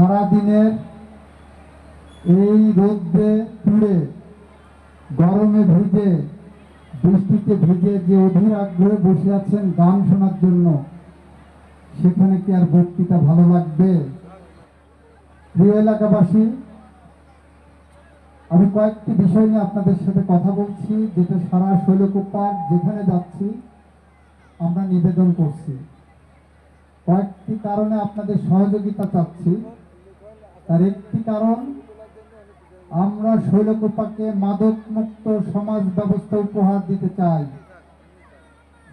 সারাদিনের এই রোদ্রে পুড়ে, গরমে ভিজে, বৃষ্টিতে ভিজে যে অধীর আগ্রহে বসে আছেন গান শোনার জন্য, সেখানে কি আর বক্তৃতা ভালো লাগবে? প্রিয় এলাকাবাসী, আমি কয়েকটি বিষয় নিয়ে আপনাদের সাথে কথা বলছি, যেটা সারা শৈলকুপার যেখানে যাচ্ছি, আমরা নিবেদন করছি। কয়েকটি কারণে আপনাদের সহযোগিতা চাচ্ছি। তার একটি কারণ, আমরা শৈলকুপাকে মাদক মুক্ত সমাজ ব্যবস্থা উপহার দিতে চাই।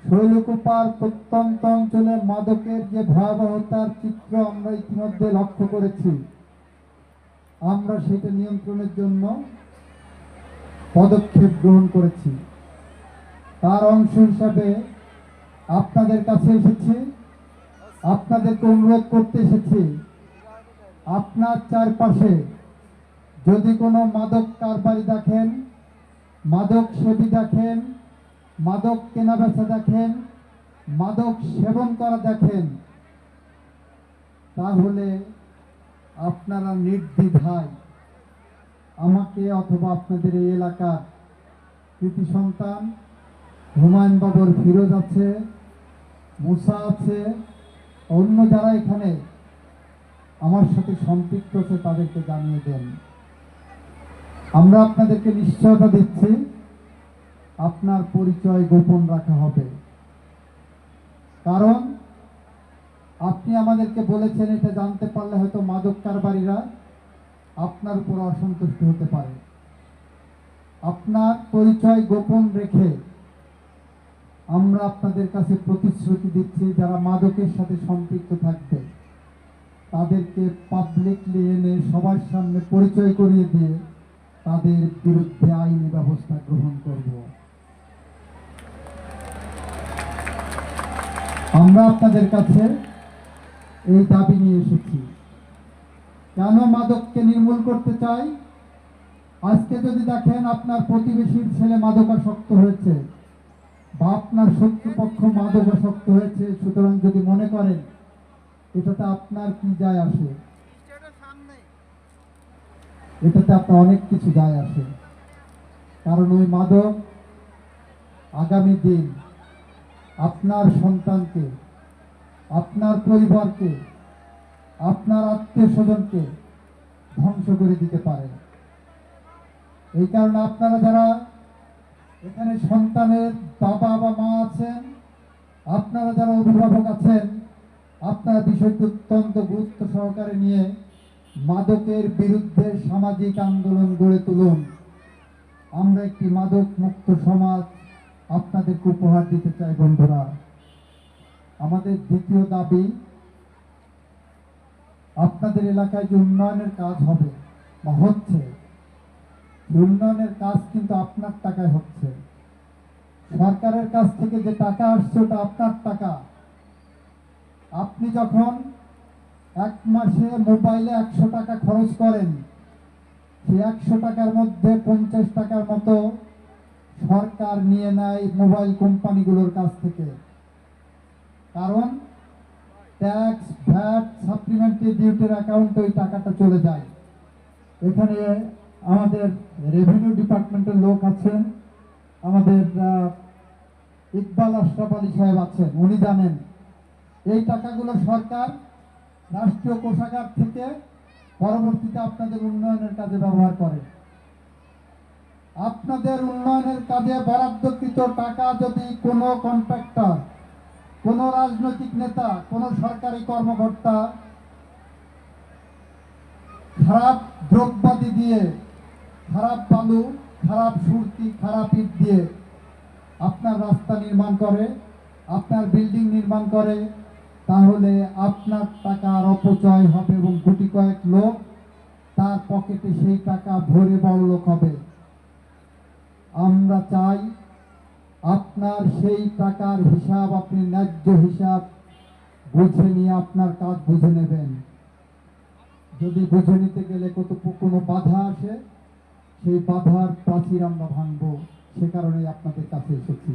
শৈলকুপার প্রত্যন্ত অঞ্চলে মাদকের যে ভয়াবহতার চিত্র আমরা ইতিমধ্যে লক্ষ্য করেছি, আমরা সেটা নিয়ন্ত্রণের জন্য পদক্ষেপ গ্রহণ করেছি। তার অংশ হিসাবে আপনাদের কাছে এসেছি, আপনাদেরকে অনুরোধ করতে এসেছি আপনার চারপাশে যদি কোনো মাদক কারবারি দেখেন, মাদক সেবী দেখেন, মাদক কেনা বেচা দেখেন, মাদক সেবন করা দেখেন, তাহলে আপনারা নির্দ্বিধায় আমাকে অথবা আপনাদের এই এলাকার কৃতি সন্তান, হুমায়ুন বাবুর ফিরোজ আছে, মুসা আছে, অন্য যারা এখানে আমার সাথে সম্পৃক্ত আছে, তাদেরকে জানিয়ে দেন। আমরা আপনাদেরকে নিশ্চয়তা দিচ্ছি, আপনার পরিচয় গোপন রাখা হবে। কারণ, আপনি আমাদেরকে বলেছেন, এটা জানতে পারলে হয়তো মাদক কারবারীরা আপনার উপর অসন্তুষ্ট হতে পারে। আপনার পরিচয় গোপন রেখে আমরা আপনাদের কাছে প্রতিশ্রুতি দিচ্ছি, যারা মাদকের সাথে সম্পৃক্ত থাকবে। তাদেরকে পাবলিকলি এনে সবার সামনে পরিচয় করিয়ে দিয়ে তাদের বিরুদ্ধে আইনি ব্যবস্থা গ্রহণ করব। আমরা আপনাদের কাছে এই দাবি নিয়ে এসেছি। কেন মাদককে নির্মূল করতে চাই? আজকে যদি দেখেন আপনার প্রতিবেশীর ছেলে মাদকাসক্ত হয়েছে বা আপনার শত্রুপক্ষ মাদকাসক্ত হয়েছে, সুতরাং যদি মনে করেন এটাতে আপনার কি যায় আসে? এটাতে আপনার অনেক কিছু যায় আসে। কারণ ওই মাদক আগামী দিন আপনার সন্তানকে আপনার পরিবারকে আপনার আত্মীয় স্বজনকে ধ্বংস করে দিতে পারে। এই কারণে আপনারা যারা এখানে সন্তানের বাবা বা মা আছেন আপনারা যারা অভিভাবক আছেন আপনারা বিষয়টি অত্যন্ত গুরুত্ব সহকারে নিয়ে মাদকের বিরুদ্ধে সামাজিক আন্দোলন গড়ে তুলুন। আমরা একটি মাদক মুক্ত সমাজ আপনাদেরকে উপহার দিতে চাই, বন্ধুরা। আমাদের দ্বিতীয় দাবি, আপনাদের এলাকায় যে উন্নয়নের কাজ হবে বা হচ্ছে উন্নয়নের কাজ কিন্তু আপনার টাকায় হচ্ছে। সরকারের কাছ থেকে যে টাকা আসছে, ওটা আপনার টাকা। আপনি যখন এক মাসে মোবাইলে একশো টাকা খরচ করেন, সেই একশো টাকার মধ্যে পঞ্চাশ টাকার মতো সরকার নিয়ে নেয় মোবাইল কোম্পানিগুলোর কাছ থেকে। কারণ ট্যাক্স, ভ্যাট, সাপ্লিমেন্টারি ডিউটির অ্যাকাউন্টে ওই টাকাটা চলে যায়। এখানে আমাদের রেভিনিউ ডিপার্টমেন্টের লোক আছেন, আমাদের ইকবাল আশরাফ আলী সাহেব আছেন, উনি জানেন। এই টাকাগুলো সরকার রাষ্ট্রীয় কোষাগার থেকে পরবর্তীতে আপনাদের উন্নয়নের কাজে ব্যবহার করে। আপনাদের উন্নয়নের কাজে বরাদ্দকৃত টাকা যদি কোনো কন্ট্রাক্টর, কোনো রাজনৈতিক নেতা, কোনো সরকারি কর্মকর্তা খারাপ দ্রব্যাদি দিয়ে, খারাপ বালু, খারাপ সুরতি খারাপ ইট দিয়ে আপনার রাস্তা নির্মাণ করে, আপনার বিল্ডিং নির্মাণ করে তাহলে আপনার টাকার অপচয় হবে এবং গুটি কয়েক লোক তার পকেটে সেই টাকা ভরে বড় লোক হবে। আমরা চাই আপনার সেই টাকার হিসাব আপনি ন্যায্য হিসাব বুঝে নিয়ে আপনার কাজ বুঝে নেবেন। যদি বুঝে নিতে গেলে কত কোনো বাধা আসে, সেই বাধার প্রাচীর আমরা ভাঙবো। সে কারণে আপনাদের কাছে এসেছি।